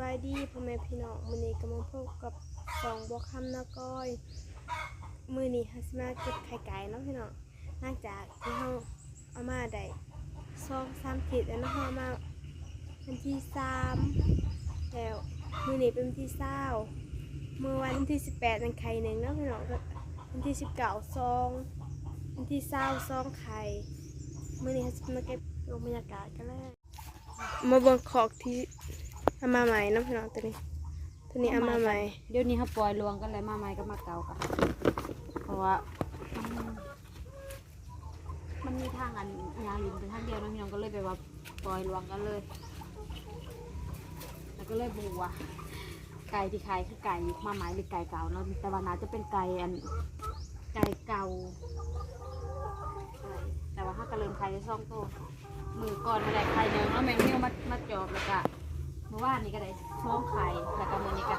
บายดีพ่อแม่พี่น้องมื้อนี้ก็มาพบกับสองบัวคำนาก้อยมื้อนี้ฮัสมาเก็บไข่ไก่เนาะพี่น้องหลังจากที่เฮาเอามาได้สองสามขีดแล้วเนาะเฮาเอามาวันที่สามแล้วมื้อนี้เป็นวันที่เศร้าเมื่อวันที่สิบแปดเป็นไข่หนึ่งเนาะพี่น้องก็วันที่สิบเก้าซองวันที่เศร้าซองไข่มื้อนี้ฮัสมาเก็บลงบรรยากาศกันเลยมาเบิ่งขอกที่ เอามาใหม่น้ำพี่น้องตัวนี้ ตัวนี้เอามาใหม่เดี๋ยวนี้เขาปล่อยลวงกันเลยมาใหม่ก็มาเก่ากันเพราะว่ามันมีทางอันยาลินเป็นทางเดียวเนาะพี่น้องก็เลยไปว่าปล่อยลวงกันเลยแล้วก็เลยบูว่าไก่ที่ขายคือไก่มาใหม่หรือไก่เก่าเนาะแต่ว่าน่าจะเป็นไก่อันไก่เก่าแต่ว่าถ้าก็เริ่มขายได้ซ่องโตวมือก่อนมาได้ไข่เนื้อเนาะแมงเนียวมามาจอบแล้วก็ มื่อวานนี้ก็ได้ช่องไข่แล้วก็มื่อนี้ก็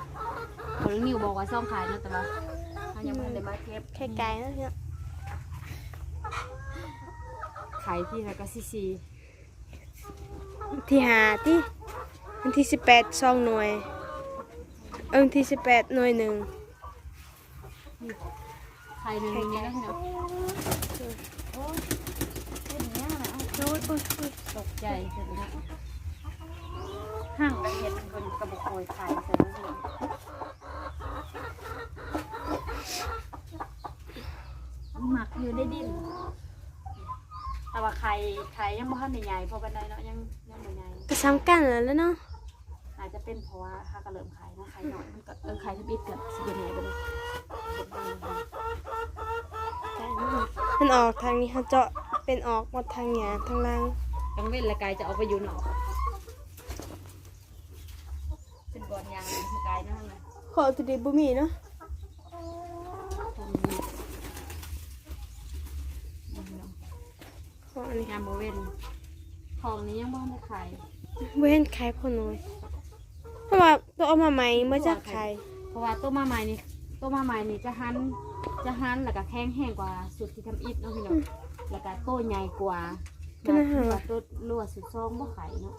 คนนิวบอกว่าช่องไข่เนาะแต่ว่าเขายังไม่ได้มาเก็บไข่ไก่เนาะพี่น้องไข่ที่แล้วก็ซีซีที่หาที่วันที่สิบแปดซองหน่วยเออวันที่สิบแปดหน่วยหนึ่งไข่หนึ่งนี้แล้วเนาะโอ้ยเป็นอย่างนี้นะโอ้ยโอ้ยโอ้ยตกใจเสร็จแล้ว ห่างไปเห็ดคนกระบอกโอยไข่เสร็จแล้วเนาะหมักอยู่ได้ดิ้นแต่ว่าไข่ไข่ยังไม่ทันได้ใหญ่เพราะบันไดเนาะยังยังไม่ใหญ่ก็ซ้ำกันแล้วเนาะอาจจะเป็นเพราะว่าถ้ากระเริ่มขายนะขายหน่อยมันก็เออขายทบิดกับสิบเอ็ดไปเลยเก็บไว้นะคะมันออกทางนี้เขาเจาะเป็นออกหมดทางหยาทางล่างต้องเว้นละกายจะเอาไปอยู่หนอก เป็นบอลยางเลยคือกายนั่นแหละขอตัวดีบุมีเนาะตรงนี้ขออันนี้ยามโมเวนของนี้ยังไม่ได้ขายเว้นไข่พ่อหน่อยเพราะว่าตัวเอามาใหม่เมื่อจะไข่เพราะว่าตัวมาใหม่นี่ตัวมาใหม่นี่จะหันจะหันแล้วก็แข็งแห้งกว่าสุดที่ทำอิฐเนาะพี่น้องแล้วก็โตใหญ่กว่าหนาขึ้นกว่าตัวรัวสุดซองบ่ไข่เนาะ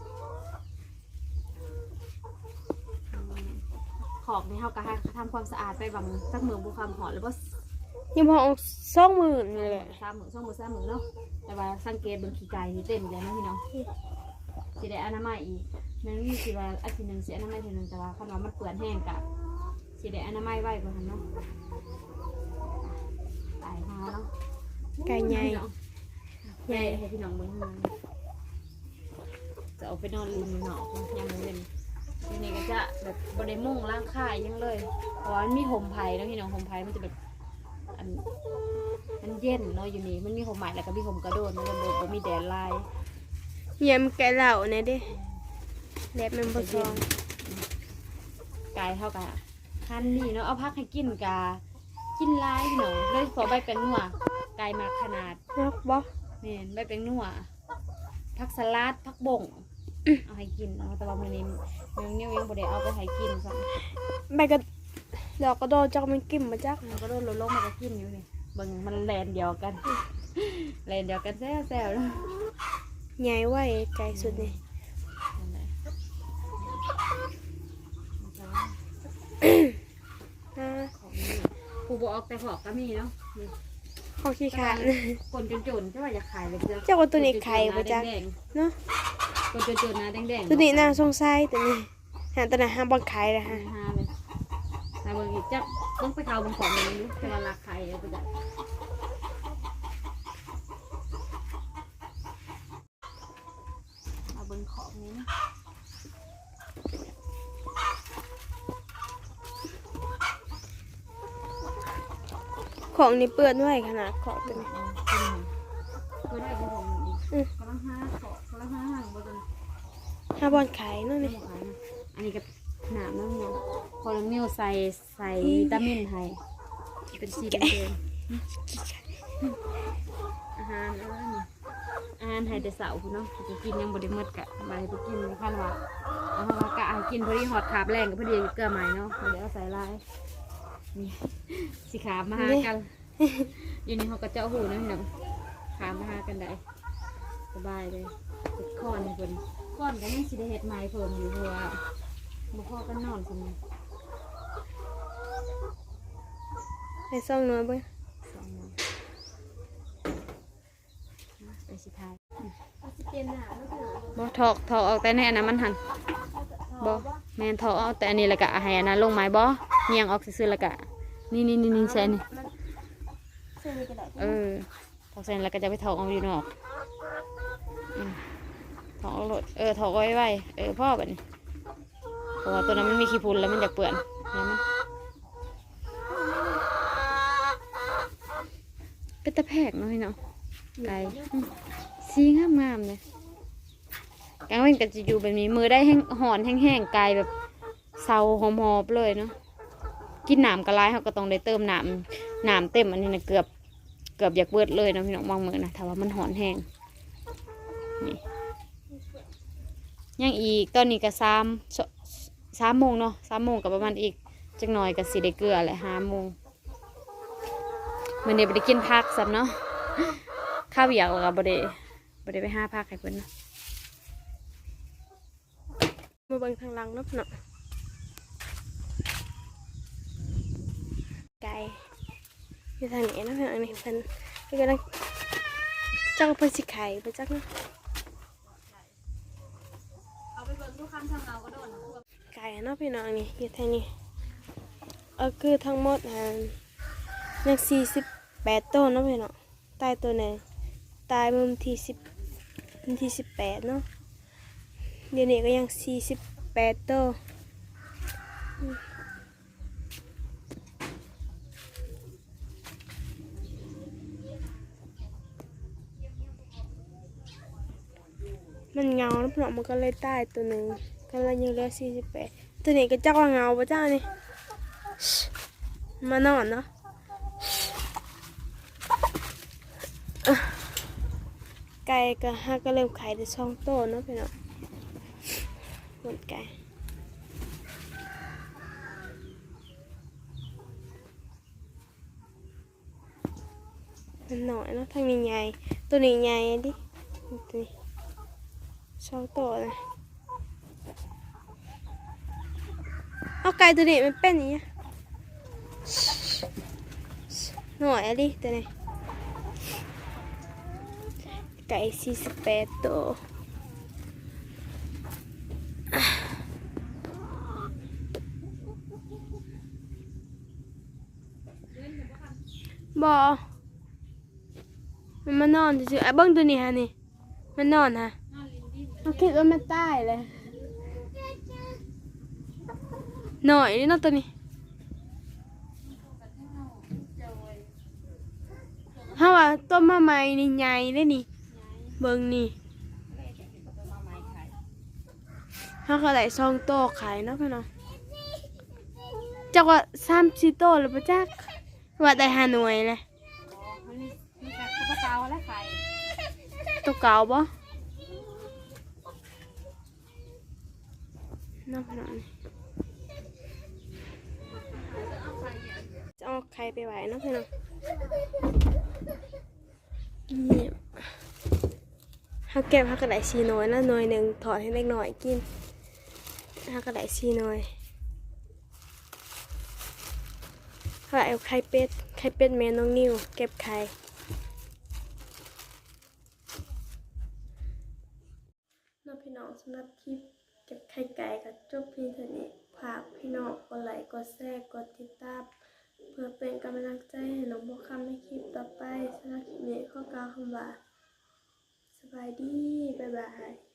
ขอบนี่เขาก็ให้ทำความสะอาดไปบางสักมือบุความหอมหรือว่ายังพอออกสองหมื่นเลยแหละสามมือสองมือสามมือเนาะแต่ว่าสังเกตเบนขี้ไก่นี่เต็มเลยเนาะพี่น้องสิได้อนามัยอีกมันมีสิว่าอาทิตย์หนึ่งสิอนามัยทีหนึ่งแต่ว่าคันว่ามันเปื่อนแห้งกะสิได้อนามัยไว้กว่าหันเนาะตายหาเนาะไก่ใหญ่ใหญ่ให้พี่น้องเบิ่งข้างในจะเอาไปนอนริมเนาะยังไม่เป็น ทีนี้ก็จะแบบบริมุ่งร่างค่ายยังเลยเพราะว่ามันมีห่มไผ่แล้วพี่น้องห่มไผ่มันจะแบบอันมันเย็นเนาะอยู่นี่มันมีห่มใหม่แล้วก็มีห่มกระโดดมันจะโดดบ่มีแดดลายเยี่ยมไก่เหล่าเนี่ยเด้แดดมันบ่ซองกายเท่ากับคันนี่เนาะเอาพักให้กินกากินลายพี่น้องเลยขอใบเป็นนัวกายมาขนาดนกบ่นี่ใบเป็นนัวผักสลัดผักบ่ง เอาให้กินเนาะแต่ว่ามื้อนี้เมืองนิ้วยังบ่ได้เอาไปให้กินซะใบกระดอกกระโดดจักมันกิ่มมาจักมันก็โดนลดลงมาก็กินอยู่นี่เบิ่งมันแลนเดียวกัน แลนเดียวกันแซ่บๆเนาะใหญ่ไว้ไก่สุดนี่นั่นแหละอ่าของนี่ผู้บ่ออกแต่หอกก็มีเนาะนี่ขอขี้ขาดคนจนๆจะว่าอยากขายเลยเจ้าเจ้าว่าตัวนี้ไข่บ่จักแดงเนาะ ๆคนจนๆนะแดงๆตัวนี้น่าสงสัยตัวนี้หาตัวนั้นห้าบังขายนะฮะหาเลยหาเบิ่งอีกจักต้องไปเขาบางของมันอยู่แต่ว่าราคาเอาไปจักเอาบิ่งของนี้นะของนี่เปื้อนไว้ขนาดของตัวนี้เพื่อได้ของผมอีกกำลังหาของกำลังหาห่างบ่จั งห้าบอลขายเนั่นไม่นี่ขายนะอันนี้ก็หนามน้ำเนาะพอลมิวใส่ใส่วิตามินให้เป็นสีแดงๆอาหารอะไรนี่อาหารให้แต่เสาร์พุ่นเนาะจะกินยังบ่ได้หมดกะไปไปกินคันว่าเอาเพราะว่ากะเอากินพอดีหอดขาบแรงกับพอดีเกลือใหม่เนาะบ่ได้เอาใส่ลายนี่สิขามาหากันอยู่นี่เขาก็เจ้าหูนะพี่น้องขามาหากันได้สบายเลยเฮ็ดคอนให้เพิ่น คอนก็ยังสิได้เฮ็ดใหม่เพิ่มอยู่เพราะว่าบ่พอกันนอนสมให้ซ่องน้อยเบิ่งสองมื้อนะไปสิทายเอาสิเปลี่ยนหน้าเนาะพี่น้องบ่ถอกถอกออกแต่ในอันนั้นมันหันบ่แม่นถอกเอาแต่อันนี้แล้วก็ให้อันนั้นลงไม้บ่เงียงออกซื่อๆแล้วก็นี่นี่นี่นี่ใช่นี่ มันเส้นนี้ก็ได้เออถอกเสร็จแล้วก็จะไปถอกเอาอยู่นอกอืม ถอกเอาโลดเออถอกไว้ไว้เออพ่อแบบนี้เพราะว่าตัวนั้นมันมีขี้พุ่นแล้วมันอยากเปื่อนเห็นไหมเป็นตะแพกเนาะพี่เนาะไก่สีงามงามๆเลยกลางวันก็จะอยู่แบบนี้มือได้แห้งหอนแห้งๆไก่แบบเซาหอมๆเลยเนาะกินหนามกระไรเขาก็ต้องได้เติมหนามหนามเต็มอันนี้นะเกือบเกือบอยากเบิดเลยนะพี่น้องมองมือนะถ้าว่ามันหอนแห้งนี่ ยังอีกตอนนี้ก็สามสสามโมงเนาะสามโมงกับประมาณอีกจักหน่อยก็สิได้เกลือแหละห้าโมงมันเดี๋ยวไปได้กินพักสับเนาะข้าวเบียกแล้วก็บ่ได้บ่ได้ไปห้าพักให้เพิ่นเนาะมาเบิ่งทางหลังเนาะพี่น้องไก่อยู่ทางนี้เนาะพี่น้องนี่เพิ่นเพิ่นกำลังจ้องเพิ่นสิไข่ไปจักเนาะเอาไปเบิ่งทุกคำทางเราก็โดน ไก่ เนาะพี่น้องนี่อยู่ทางนี้เออคือทั้งหมดอ่ายังสี่สิบแปดต้นเนาะพี่น้องตายตัวไหนตายเมื่อวันที่สิบวันที่สิบแปดเนาะเดี๋ยวนี้ก็ยังสี่สิบแปดต้นมันเงาแล้วพี่น้องมันก็เลยตายตัวหนึ่งก็เลยยังเหลือสี่สิบแปด ตัวนี้ก็จักว่าเงาปะจ้านี่มานอนเนาะไก่ก็ฮักก็เริ่มขายได้ช่องโตเนาะพี่น้องหมดไก่มันหน่อยเนาะทางนี้ใหญ่ตัวนี้ใหญ่ดิตัวนี้ช่องโตเลยเอา ไก่ตัวนี้มันเป็นอย่างนี้หน่อยอะดิตัวนี้ไก่สี่สิบแปดตัวบอมันมานอนเฉยๆไอ้เบิ้งตัวนี้ฮะนี่ มันนอนฮะมันคิดว่ามันตายเลย หน่อยนี่นะตัวนี้ถ้าว่าต้มมาใหม่นี่ใหญ่เลยนี่ เบิ่งนี่ถ้าเขาได้ซองโตขายเนาะพี่น้องจักว่าสามสี่โตหรือปะจักว่าได้หาหน่วยเลยมัวเก๋าแล้วขายตัวเก่าบ่น้องพี่น้อง จะเอาไข่ไปไหว้เนะพี่น้องนี่ฮักเก็บฮักกระไดซีน้อยนะหน่วยหนึ่งถอดให้เล็กหน่อยกินฮักกระไดซีน้อยถ้าเอาไข่เป็ดไข่เป็ดแม่น้องนิว เก็บไข่น้องพี่น้องสำหรับคลิปเก็บไข่ไก่กับจบพียงเท่านี้ฝากพี่น้องกดไลค์กดแชร์กดติดตาม เพื่อเป็นกำลังใจให้น้องบัวคำในคลิปต่อไปสำหรับคลิปนี้ข้อกล่าวคำว่าสบายดี บ๊ายบาย